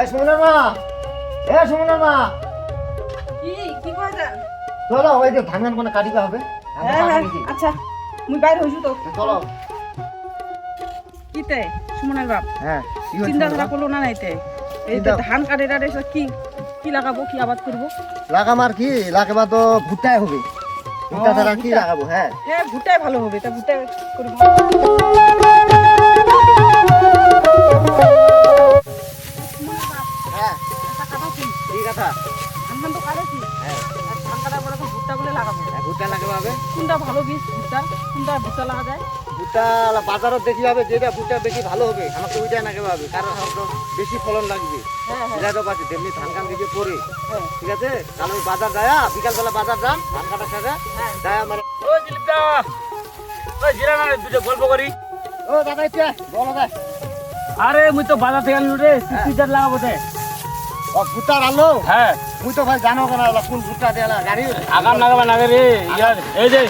এই সুমনের মা এ সুমনের মা। কি কি কয় চলো ওই যে ধান গান কোনো কাটিতে হবে। হ্যাঁ হ্যাঁ আচ্ছা মুই বাইর হইছু তো। চলো। কিতে সুমনের বাপ? হ্যাঁ চিন্তা মা? করল না নাইতে? এই তো ধান কাটে টাটে কি কি লাগাবো কি আবাদ করব? লাগাম আর কি লাগাবা তো ভুট্টাই হবে। ভুট্টা ছাড়া কি। লাগাবো হ্যাঁ। হ্যাঁ ভুট্টাই ভালো হবে তা ভুট্টা করব। হ্যাঁ। একটা কি ঠিক ধান তো কাটেছি হ্যাঁ। ধান কাটার পরে তো ভুট্টা লাগাবো। হ্যাঁ, ভুট্টা লাগাবো হবে কোনটা ভালো বীজ? ভুট্টা। কোনটা ভুট্টা লাগা যায়? ভুট্টা বাজারত দেখি হবে যেটা ভুট্টা বেশি ভালো হবে আমাকে ওইটাই লাগাবো হবে কারণ আমার তো বেশি ফলন লাগবে। হ্যাঁ হ্যাঁ। তো পাচ্ছি তেমনি ধান কান দিকে পরে হ্যাঁ। ঠিক আছে? তাহলে ওই বাজার যায় বিকালবেলা বাজার যান ধান কাটা সাথে হ্যাঁ। যায় মানে ও দিলীপদা ওই জিরা না দুটো গল্প করি। ও দাদা ইচ্ছে বলো ভাই আরে মুই তো বাজার থেকে আনলু রে সিস্টার লাগাবো তে। ও ভুট্টা আনলো হ্যাঁ। মুই তো ভাই জানো কেন কোন ভুট্টা দেলা গাড়ি? আগাম লাগাবা নাগে রে ইয়ার এই যে।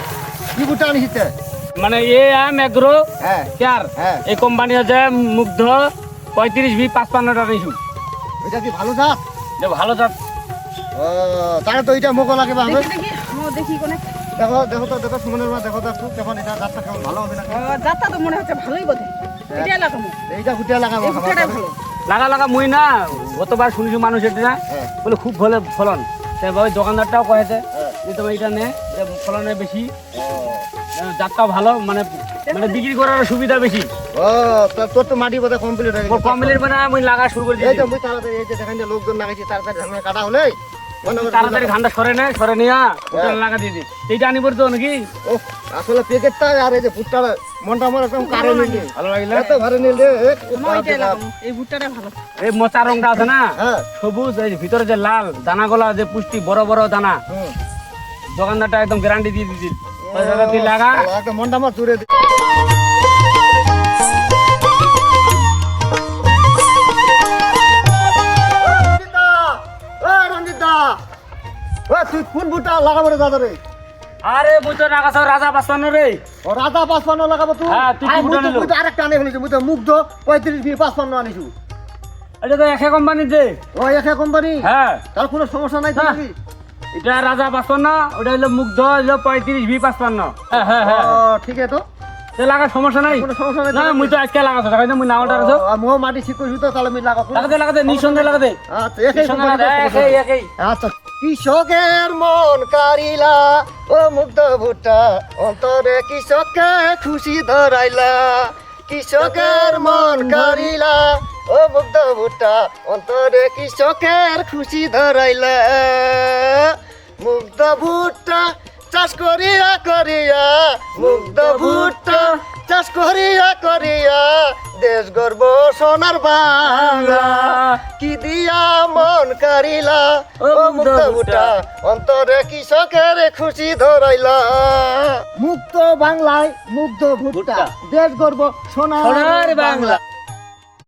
কি ভুট্টা আনিছিতে মানে এ আম এগ্রো হ্যাঁ। চার হ্যাঁ। এই কোম্পানি আছে মুগ্ধ পঁয়ত্রিশ ভি পাঁচ পান্নটা নিছু ওইটা কি ভালো জাত? যে ভালো জাত। তাহলে তো ওইটা মোকো লাগে হবে দেখি দেখি দেখি কোনে। দেখো দেখো তো দেখো সুমনের মা দেখো তো একটু এটা জাতটা কেমন? ভালো হবে না যাত্রা তো মনে হচ্ছে ভালোই বোধ। এটাই লাগাবো। এইটা লাগাবো ভালো। লাগা লাগা মুই না গতবার শুনেছি মানুষ এটা না? হ্যাঁ। বলে খুব ভালো ফলন। তাই দোকানদারটাও কয়েছে হ্যাঁ। যে তোমার এটা নে ফলনের বেশি। জাতটাও ভালো মানে মানে বিক্রি করার সুবিধা বেশি। ও তো তোর তো মাটি বোধহয় কমপ্লিট হয়ে গেছে। কমপ্লিট মানে আমি লাগা শুরু করে এই তো তাড়াতাড়ি এই যে দেখেন যে লোকজন লাগাইছি তাড়াতাড়ি ধান কাটা হলে তাড়াতাড়ি ধানটা সরে নে সরে নিয়া ওটা লাগা দিয়ে দিই এইটা আনি পড়তো নাকি? ও আসলে প্যাকেটটা আর এই যে ভুট্টা মনটা আমার একদম কারে নিলে ভালো লাগিলে? এত ভালো নিলে লাগাবো এই ভুট্টাটাই ভালো। এই মোচা রংটা আছে না? হ্যাঁ। সবুজ এই ভিতরে যে লাল দানাগুলা যে পুষ্টি বড় বড় দানা। হুম। দোকানদারটা একদম গ্যারান্টি দিয়ে দিচ্ছি তুই লাগা। একদম মনটা আমার জুড়ে দি- ও তুই কোন ভুট্টা লাগাবো রে দাদা রে? আরে মুই তো নাগাছ রাজা বাসপান্ন রে। ও রাজা পাঁচপান্ন লাগাবো তুই হ্যাঁ, তুই মুই ভুট্টা মুই তো আরেকটা আনে ফেলেছি মুই তো মুগ্ধ পঁয়ত্রিশ বি পাঁচপান্ন আনিছু। এটা তো একে কোম্পানি যে। ও একে কোম্পানি? হ্যাঁ। তার কোনো সমস্যা নাই তো হ্যাঁ। এটা রাজা বাসপান্ন ওটা হলো মুগ্ধ হলো পঁয়ত্রিশ বি পাঁচপান্ন। হ্যাঁ হ্যাঁ হ্যাঁ ও ঠিক আছে তো। সে লাগার সমস্যা নাই? সমস্যা না? মুই তো আজকে লাগাছো দেখাই মুই নাওটা রাখছো মোহ মাটি শিখছি তো তাহলে আমি লাগাবো। লাগাতে লাগাতে নিঃসন্দেহে লাগাতে। আচ্ছা একেই একেই একেই আচ্ছা কৃষকের মন কারিলা ও মুগ্ধ অন্তরে কৃষককে খুশি ধরাইলা। কৃষকের মন কারিলা ও মুগ্ধ ভুট্টা অন্তরে কৃষকের খুশি ধরাইলা। মুগ্ধ ভুট্টা চাষ করিয়া করিয়া মুগ্ধ চাষ করিয়া করিয়া দেশ গর্ব সোনার বাংলা। কি দিয়া মন কারিলা ও মুক্ত বুটা অন্তরে কৃষকের খুশি ধরাইলা। মুক্ত বাংলায় মুগ্ধ ভুট্টা। দেশ গর্ব সোনার। বাংলা।